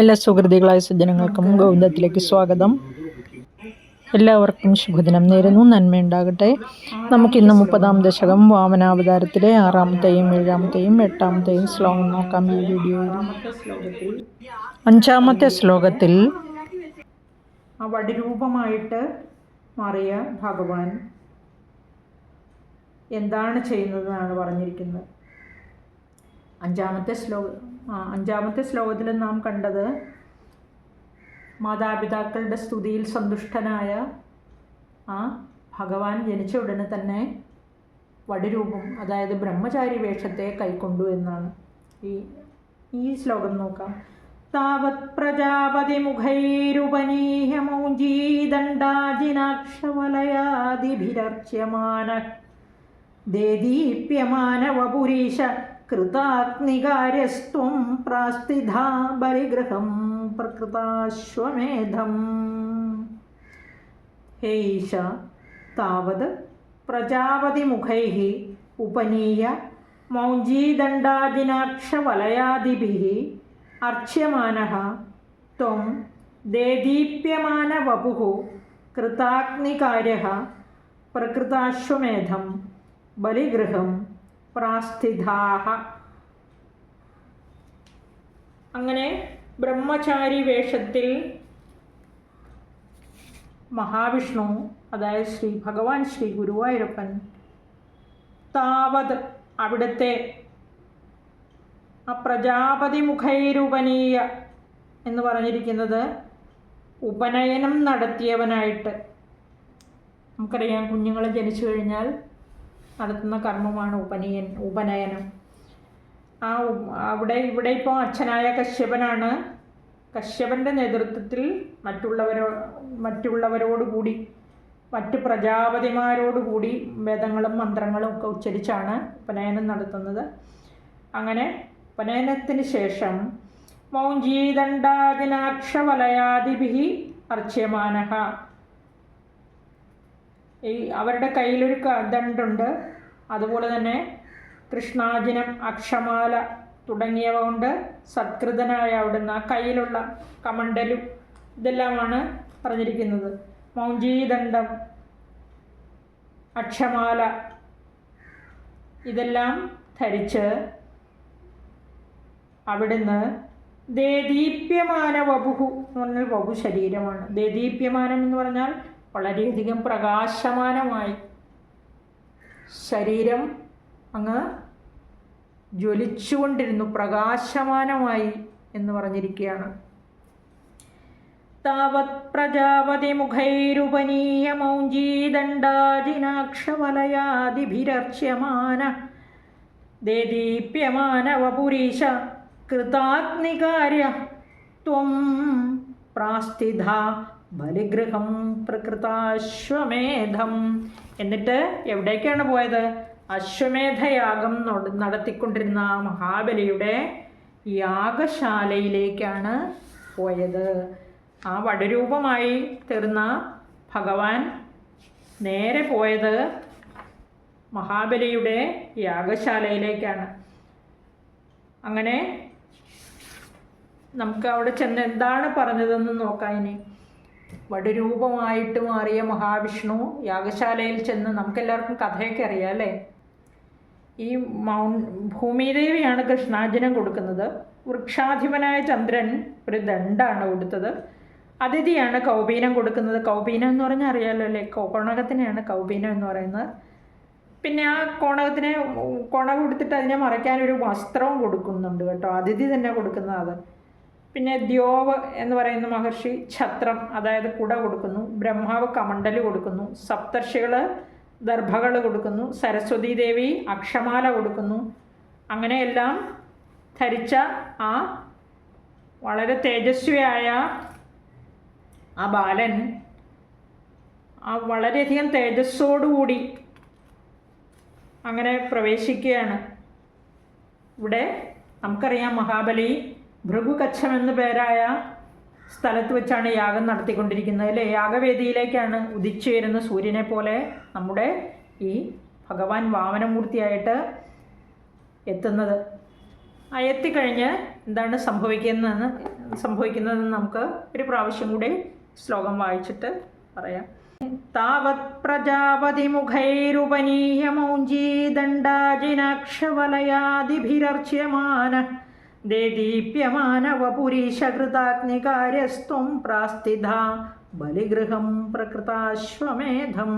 എല്ലാ സുഹൃതികളായ സജ്ജനങ്ങൾക്കും ഗൗതത്തിലേക്ക് സ്വാഗതം. എല്ലാവർക്കും ശുഭദിനം നേരുന്നു. നന്മയുണ്ടാകട്ടെ. നമുക്കിന്ന് മുപ്പതാം ദശകം വാമനാവതാരത്തിലെ ആറാമത്തെയും ഏഴാമത്തെയും എട്ടാമത്തെയും ശ്ലോകം നോക്കാം ഈ വീഡിയോയിൽ. അഞ്ചാമത്തെ ശ്ലോകത്തിൽ വടിരൂപമായിട്ട് മാറിയ ഭഗവാൻ എന്താണ് ചെയ്യുന്നതെന്നാണ് പറഞ്ഞിരിക്കുന്നത്. അഞ്ചാമത്തെ ശ്ലോകം അഞ്ചാമത്തെ ശ്ലോകത്തിൽ നാം കണ്ടത് മാതാപിതാക്കളുടെ സ്തുതിയിൽ സന്തുഷ്ടനായ ആ ഭഗവാൻ ജനിച്ച ഉടനെ തന്നെ വടിരൂപം അതായത് ബ്രഹ്മചാരി വേഷത്തെ കൈക്കൊണ്ടു എന്നാണ്. ഈ ഈ ശ്ലോകം നോക്കാം. താവത് പ്രജാപതി മുഖൈരുപനീഹ कृताग्निकार्यस्त्वं प्रास्तिधा बलिगृहं प्रकृताश्वमेधम्। हे ईश, तावद् प्रजापतिमुखैः उपनीय मौञ्जीदण्डादिनाक्षवलयादिभिः अर्च्यमानः त्वं देदीप्यमानवपुः कृताग्निकार्यः प्रकृताश्वमेधं बलिगृहं പ്രാസ്ഥിതാഹ അങ്ങനെ ബ്രഹ്മചാരി വേഷത്തിൽ മഹാവിഷ്ണു അതായത് ശ്രീ ഭഗവാൻ ശ്രീ ഗുരുവായൂരപ്പൻ താവത് അവിടുത്തെ ആ പ്രജാപതി മുഖൈരുപനീയ എന്ന് പറഞ്ഞിരിക്കുന്നത് ഉപനയനം നടത്തിയവനായിട്ട്. നമുക്കറിയാം കുഞ്ഞുങ്ങൾ ജനിച്ചു കഴിഞ്ഞാൽ നടത്തുന്ന കർമ്മമാണ് ഉപനയൻ ഉപനയനം. ആ അവിടെ ഇവിടെ ഇപ്പോൾ അച്ഛനായ കശ്യപനാണ്. കശ്യപന്റെ നേതൃത്വത്തിൽ മറ്റുള്ളവരോ മറ്റുള്ളവരോടുകൂടി മറ്റു പ്രജാപതിമാരോടുകൂടി വേദങ്ങളും മന്ത്രങ്ങളും ഒക്കെ ഉച്ചരിച്ചാണ് ഉപനയനം നടത്തുന്നത്. അങ്ങനെ ഉപനയനത്തിന് ശേഷം മൗഞ്ചീദണ്ഡാദിനാക്ഷവലയാദിഭി അർച്യമാനഃ. ഈ അവരുടെ കയ്യിലൊരു ദണ്ടുണ്ട്. അതുപോലെ തന്നെ കൃഷ്ണാജിനം അക്ഷമാല തുടങ്ങിയവ കൊണ്ട് സത്കൃതനായ അവിടുന്ന് ആ കയ്യിലുള്ള കമണ്ടലും ഇതെല്ലാമാണ് പറഞ്ഞിരിക്കുന്നത്. മൗഞ്ചീദണ്ഡം അക്ഷമാല ഇതെല്ലാം ധരിച്ച് അവിടുന്ന് ദേദീപ്യമാന വപുഹു എന്ന് പറഞ്ഞാൽ വപു ശരീരമാണ് ദേദീപ്യമാനം എന്ന് പറഞ്ഞാൽ വളരെയധികം പ്രകാശമാനമായി ശരീരം അങ്ങ് ജ്വലിച്ചുകൊണ്ടിരുന്നു പ്രകാശമാനമായി എന്ന് പറഞ്ഞിരിക്കുകയാണ്. താവത് പ്രജാപതി മുഖൈരുപനീയ മൗഞ്ചീദണ്ഡാജിനാക്ഷവലയാദിഭിരർച്യമാന ദേദീപ്യമാനവപുരീശ കൃതാഗ്നികാര്യ ത്വം പ്രാസ്ഥിത ബലിഗൃഹം പ്രകൃതാശ്വമേധം. എന്നിട്ട് എവിടേക്കാണ് പോയത്? അശ്വമേധയാഗം നട- നടത്തിക്കൊണ്ടിരുന്ന മഹാബലിയുടെ യാഗശാലയിലേക്കാണ് പോയത്. ആ വടരൂപമായി തീർന്ന ഭഗവാൻ നേരെ പോയത് മഹാബലിയുടെ യാഗശാലയിലേക്കാണ് അങ്ങനെ നമുക്ക് അവിടെ ചെന്ന് എന്താണ് പറഞ്ഞതെന്ന് നോക്കാം ഇനി. വടുരൂപമായിട്ട് മാറിയ മഹാവിഷ്ണു യാഗശാലയിൽ ചെന്ന് നമുക്കെല്ലാവർക്കും കഥയൊക്കെ അറിയാം അല്ലേ? ഈ മൗ ഭൂമിദേവിയാണ് കൃഷ്ണാർജുനം കൊടുക്കുന്നത്. വൃക്ഷാധിപനായ ചന്ദ്രൻ ഒരു ദണ്ഡാണ് കൊടുത്തത്. അതിഥിയാണ് കൗപീനം കൊടുക്കുന്നത്. കൗപീനം എന്ന് പറഞ്ഞാൽ അറിയാമല്ലോ അല്ലേ? കോണകത്തിനെയാണ് കൗപീനം എന്ന് പറയുന്നത്. പിന്നെ ആ കോണകത്തിനെ കോണകം കൊടുത്തിട്ട് അതിനെ മറയ്ക്കാൻ ഒരു വസ്ത്രവും കൊടുക്കുന്നുണ്ട് കേട്ടോ. അതിഥി തന്നെ കൊടുക്കുന്നത് അത്. പിന്നെ ദ്യോവ് എന്ന് പറയുന്ന മഹർഷി ഛത്രം അതായത് കുട കൊടുക്കുന്നു ബ്രഹ്മാവ് കമണ്ടൽ കൊടുക്കുന്നു സപ്തർഷികൾ ദർഭകൾ കൊടുക്കുന്നു സരസ്വതി ദേവി അക്ഷമാല കൊടുക്കുന്നു. അങ്ങനെയെല്ലാം ധരിച്ച ആ വളരെ തേജസ്വിയായ ആ ബാലൻ ആ വളരെയധികം തേജസ്സോടുകൂടി അങ്ങനെ പ്രവേശിക്കുകയാണ്. ഇവിടെ നമുക്കറിയാം മഹാബലി ഭൃഗുകച്ഛം എന്നു പേരായ സ്ഥലത്ത് വെച്ചാണ് യാഗം നടത്തിക്കൊണ്ടിരിക്കുന്നത്. അല്ലേ? യാഗവേദിയിലേക്കാണ് ഉദിച്ചു വരുന്ന സൂര്യനെ പോലെ നമ്മുടെ ഈ ഭഗവാൻ വാമനമൂർത്തിയായിട്ട് എത്തുന്നത്. ആ എത്തിക്കഴിഞ്ഞ് എന്താണ് സംഭവിക്കുന്നതെന്ന് സംഭവിക്കുന്നതെന്ന് നമുക്ക് ഒരു പ്രാവശ്യം കൂടി ശ്ലോകം വായിച്ചിട്ട് പറയാം. താവത് പ്രജാപതിമുഖൈരുപനീയമൗഞ്ചീദണ്ഡാജിനാക്ഷവലയാദിഭിരർച്യമാന ദേദീപ്യമാനവപുരീശകൃതാഗ്നികാര്യസ്ത്വം പ്രാസ്ഥിത ബലിഗൃഹം പ്രകൃതാശ്വമേധം.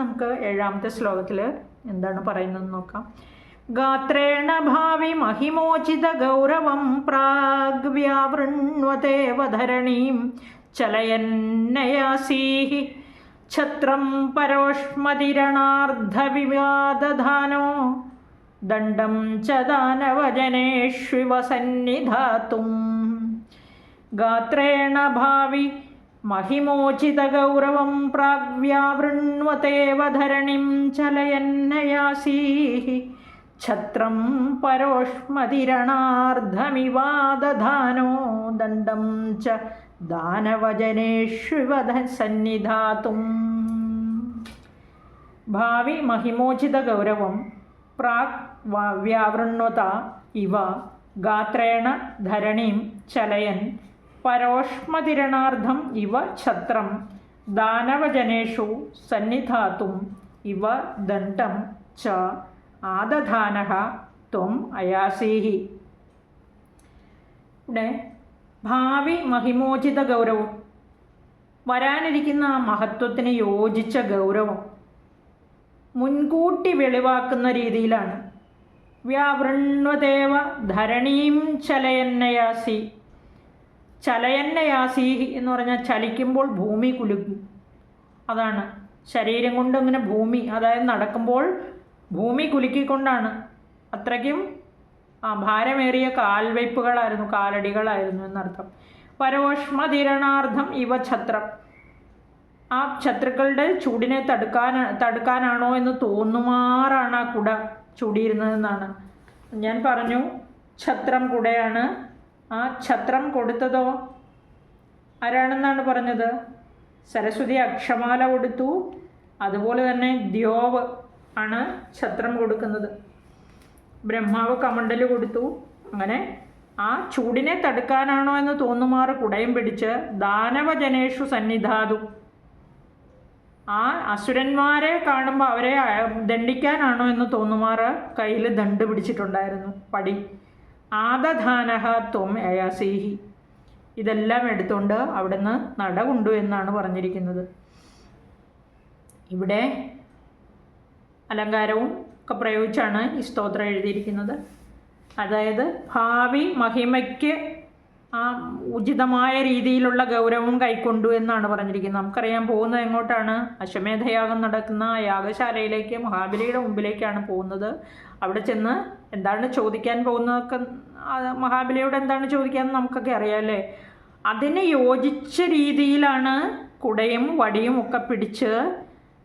നമുക്ക് ഏഴാമത്തെ ശ്ലോകത്തിൽ എന്താണ് പറയുന്നത് നോക്കാം. ഗാത്രേണ ഭാവി മഹിമോചിത ഗൗരവം പ്രാഗ്വ്യാവൃണ്വതേവ ധരണീം ചലയന്നയാസീഹി ഛത്രം പരോഷ്മതിരണാർദ്ധവിവാദധാനോ दण्डं च दानवजनेष्विव सन्निधातुं गात्रेण भावि महिमोचितगौरवं प्राग्व्यावृण्वतेव धरणिं चलयन्नयासीः छत्रं परोष्मदिरणार्धमिवादधानो दण्डं च दानवजनेष्विव सन्निधातुं भावि महिमोचितगौरवम् പ്രാഗ് വ്യാവൃണ്വത ഇവ ഗാത്രേണ ധരണീം ചലയൻ പരോഷ്മതിരണാർത്ഥം ഇവ ഛത്രം ദാനവജനേഷു സന്നിധാത്തും ഇവ ദണ്ഡം ച ആദധാന ത്വം അയാസീഹി. ഇവിടെ ഭാവി മഹിമോചിത ഗൗരവം. വരാനിരിക്കുന്ന ആ മഹത്വത്തിന് യോജിച്ച ഗൗരവം. മുൻകൂട്ടി വെളിവാക്കുന്ന രീതിയിലാണ്. വ്യാവൃണ്വദേവ ധരണീം ചലയന്നയാസി. ചലയന്നയാസി എന്ന് പറഞ്ഞാൽ ചലിക്കുമ്പോൾ ഭൂമി കുലുക്കും അതാണ്. ശരീരം കൊണ്ട് ഇങ്ങനെ ഭൂമി അതായത് നടക്കുമ്പോൾ ഭൂമി കുലുക്കിക്കൊണ്ടാണ്. അത്രയ്ക്കും ഭാരമേറിയ കാൽവയ്പ്പുകളായിരുന്നു കാലടികളായിരുന്നു എന്നർത്ഥം. പരോഷ്മതിരണാർത്ഥം ഇവ ഛത്രം. ആ ശത്രുക്കളുടെ ചൂടിനെ തടുക്കാൻ തടുക്കാനാണോ എന്ന് തോന്നുമാറാണ് ആ കുട ചൂടിയിരുന്നതെന്നാണ്. ഞാൻ പറഞ്ഞു ഛത്രം കുടയാണ്. ആ ഛത്രം കൊടുത്തതോ? ആരാണെന്നാണ് പറഞ്ഞത്? സരസ്വതി അക്ഷമാല കൊടുത്തു. അതുപോലെ തന്നെ ദ്യോവ് ആണ് ഛത്രം കൊടുക്കുന്നത്. ബ്രഹ്മാവ് കമണ്ടൽ കൊടുത്തു. അങ്ങനെ ആ ചൂടിനെ തടുക്കാനാണോ എന്ന് തോന്നുമാറ് കുടയും പിടിച്ച് ദാനവജനേഷു സന്നിധാതു ആ അസുരന്മാരെ കാണുമ്പോൾ അവരെ ദണ്ഡിക്കാനാണോ എന്ന് തോന്നുമാറ് കയ്യിൽ ദണ്ട് പിടിച്ചിട്ടുണ്ടായിരുന്നു. പടി. ആദധാനഹ ത്വം അയാസീഹി ഇതെല്ലാം എടുത്തുകൊണ്ട് അവിടുന്ന് നട കൊണ്ടു എന്നാണ് പറഞ്ഞിരിക്കുന്നത്. ഇവിടെ അലങ്കാരവും ഒക്കെ പ്രയോഗിച്ചാണ് ഈ സ്തോത്രം എഴുതിയിരിക്കുന്നത്. അതായത് ഭാവി മഹിമയ്ക്ക് ആ ഉചിതമായ രീതിയിലുള്ള ഗൗരവം കൈക്കൊണ്ടു എന്നാണ് പറഞ്ഞിരിക്കുന്നത്. നമുക്കറിയാൻ പോകുന്നത് എങ്ങോട്ടാണ്? അശ്വമേധയാഗം നടക്കുന്ന യാഗശാലയിലേക്ക് മഹാബലിയുടെ മുമ്പിലേക്കാണ് പോകുന്നത്. അവിടെ ചെന്ന് എന്താണ് ചോദിക്കാൻ പോകുന്നതൊക്കെ മഹാബലിയോട് എന്താണ് ചോദിക്കാൻ നമുക്കൊക്കെ അറിയാമല്ലേ അതിന് യോജിച്ച രീതിയിലാണ് കുടയും വടിയും ഒക്കെ പിടിച്ച്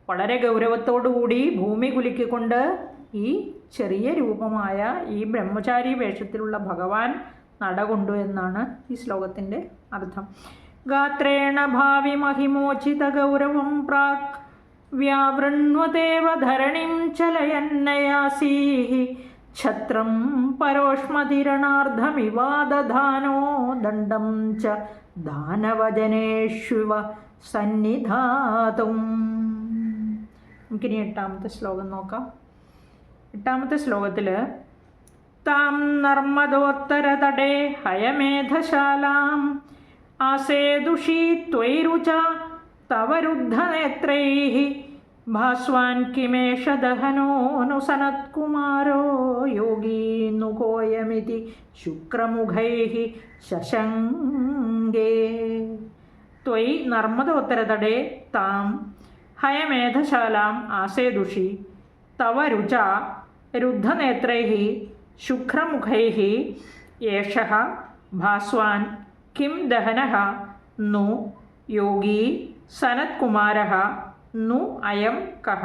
വളരെ ഗൗരവത്തോടുകൂടി ഭൂമി കുലുക്കിക്കൊണ്ട് ഈ ചെറിയ രൂപമായ ഈ ബ്രഹ്മചാരി വേഷത്തിലുള്ള ഭഗവാൻ നടകൊണ്ടു എന്നാണ് ഈ ശ്ലോകത്തിന്റെ അർത്ഥം. ഗാത്രേണ ഭാവി മഹിമോചിത ഗൗരവം പ്രാക് വ്യാവൃണ്വദേവ ധരണിം ചലയന്നയാസീഹി. ഛത്രം പരോഷ്മതിരണാർദ്ധമിവാദധാനോ ദണ്ഡം ച ദാനവജനേഷ്വ സന്നിധാതും. നമുക്കിനി എട്ടാമത്തെ ശ്ലോകം നോക്കാം. എട്ടാമത്തെ ശ്ലോകത്തിൽ താം നർമ്മദോത്തരതടേ ഹയമേധശാലാം. ആസേദുഷീ ത്വൈരുച തവ രുദ്ധനേത്രൈः ഭാസ്വാൻ കിമേഷ ദഹനോऽनु സനത്കുമാരോ യോഗീന്നു കോയമിതി ശുക്രമുഖൈः ശശങ്കേ. ത്വയി നർമ്മദോത്തരതടേ താം ഹയമേധശാലാം ആസേദുഷി തവ രുച രുദ്ധനേത്രൈः ശുക്രമുഖൈः ഏഷः ഭാസ്വാൻ കിം ദഹന नु। യോഗി സനത്കുമാര നു അയം കഹ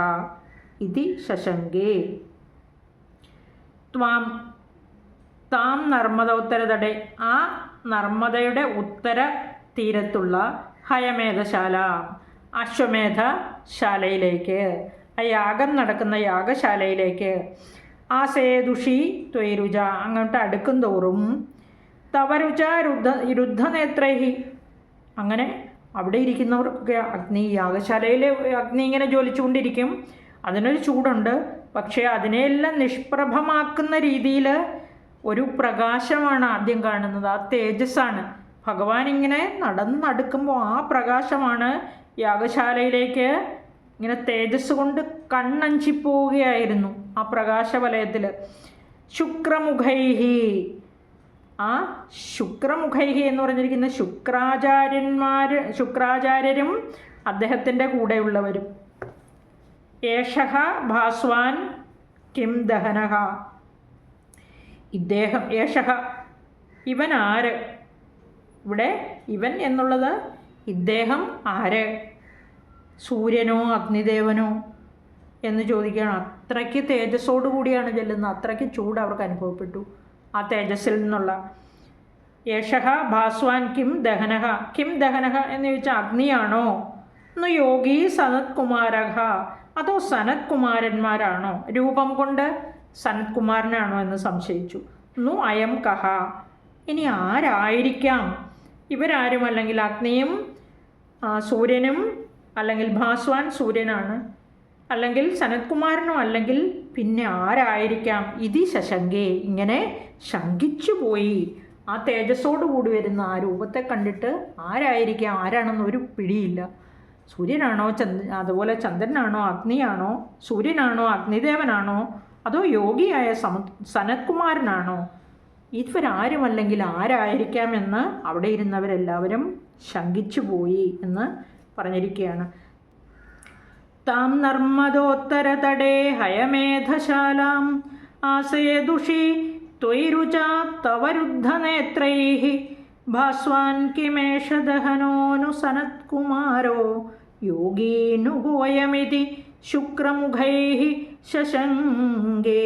ഇതി ശശങ്കേ ത്വാം താം നർമ്മദോത്തരതടെ ആ നർമ്മദയുടെ ഉത്തര തീരത്തുള്ള ഹയമേധശാല അശ്വമേധ ശാലയിലേക്ക് ആ യാഗം നടക്കുന്ന യാഗശാലയിലേക്ക് ആ സേതുഷി ത്വൈരുജ അങ്ങോട്ട് അടുക്കും തോറും. തവരുച രുദ്ധ രുദ്ധനേത്രൈഹി. അങ്ങനെ അവിടെ ഇരിക്കുന്നവർക്കൊക്കെ അഗ്നി യാഗശാലയിൽ അഗ്നി ഇങ്ങനെ ജ്വലിച്ചുകൊണ്ടിരിക്കും. അതിനൊരു ചൂടുണ്ട്. പക്ഷേ അതിനെയെല്ലാം നിഷ്പ്രഭമാക്കുന്ന രീതിയിൽ ഒരു പ്രകാശമാണ് ആദ്യം കാണുന്നത്. ആ തേജസ്സാണ്. ഭഗവാൻ ഇങ്ങനെ നടന്നടുക്കുമ്പോൾ ആ പ്രകാശമാണ് യാഗശാലയിലേക്ക് ഇങ്ങനെ തേജസ് കൊണ്ട് കണ്ണഞ്ചിപ്പോവുകയായിരുന്നു ആ പ്രകാശവലയത്തിൽ ശുക്രമുഖൈഹി. ആ ശുക്രമുഖൈഹി എന്ന് പറഞ്ഞിരിക്കുന്ന ശുക്രാചാര്യന്മാർ ശുക്രാചാര്യരും അദ്ദേഹത്തിന്റെ കൂടെയുള്ളവരും. ഏഷഹ ഭാസ്വാൻ കിം ദഹനഹ. ഇദ്ദേഹം ഏഷഹ. ഇവൻ ആര് ഇവിടെ ഇവൻ എന്നുള്ളത് ഇദ്ദേഹം ആര്? സൂര്യനോ അഗ്നിദേവനോ എന്ന് ചോദിക്കുകയാണ്. അത്രയ്ക്ക് തേജസ്സോടു കൂടിയാണ് ചെല്ലുന്നത്. അത്രയ്ക്ക് ചൂട് അവർക്ക് അനുഭവപ്പെട്ടു ആ തേജസ്സിൽ നിന്നുള്ള. യേശഹ ഭാസ്വാൻ കിം ദഹനഹ. കിം ദഹനഹ എന്ന് ചോദിച്ചാൽ അഗ്നിയാണോ? എന്ന് യോഗി സനത് കുമാരഹ അതോ സനത് കുമാരന്മാരാണോ രൂപം കൊണ്ട് സനത് കുമാരനാണോ എന്ന് സംശയിച്ചു. നു അയം കഹ. ഇനി ആരായിരിക്കാം? ഇവരാരും അല്ലെങ്കിൽ അഗ്നിയും സൂര്യനും അല്ലെങ്കിൽ ഭാസ്വാൻ സൂര്യനാണ് അല്ലെങ്കിൽ സനത്കുമാരനോ അല്ലെങ്കിൽ പിന്നെ ആരായിരിക്കാം? ഇതി ശശങ്കേ. ഇങ്ങനെ ശങ്കിച്ചു പോയി. ആ തേജസ്സോട് കൂടി വരുന്ന ആ രൂപത്തെ കണ്ടിട്ട് ആരായിരിക്കാം? ആരാണെന്ന് ഒരു പിടിയില്ല. സൂര്യനാണോ ചന്ദ് അതുപോലെ ചന്ദ്രനാണോ അഗ്നിയാണോ? സൂര്യനാണോ അഗ്നിദേവനാണോ? അതോ യോഗിയായ സമ സനത്കുമാരനാണോ? ഇവരാരുമല്ലെങ്കിൽ ആരായിരിക്കാമെന്ന് അവിടെ ഇരുന്നവരെല്ലാവരും ശങ്കിച്ചു പോയി എന്ന് പറഞ്ഞിരിക്കുകയാണ്. താം നർമ്മദോത്തരതടേ ഹയമേധശാലാം. ആശയദുഷി ത്വയിരുചാ തവരുദ്ധനേത്രൈ ഭാസ്വാൻ കിമേഷ ദഹനോനു സനത്കുമാരോ. യോഗീനുഗോയമിതി ശുക്രമുഖൈ ശശങ്കേ.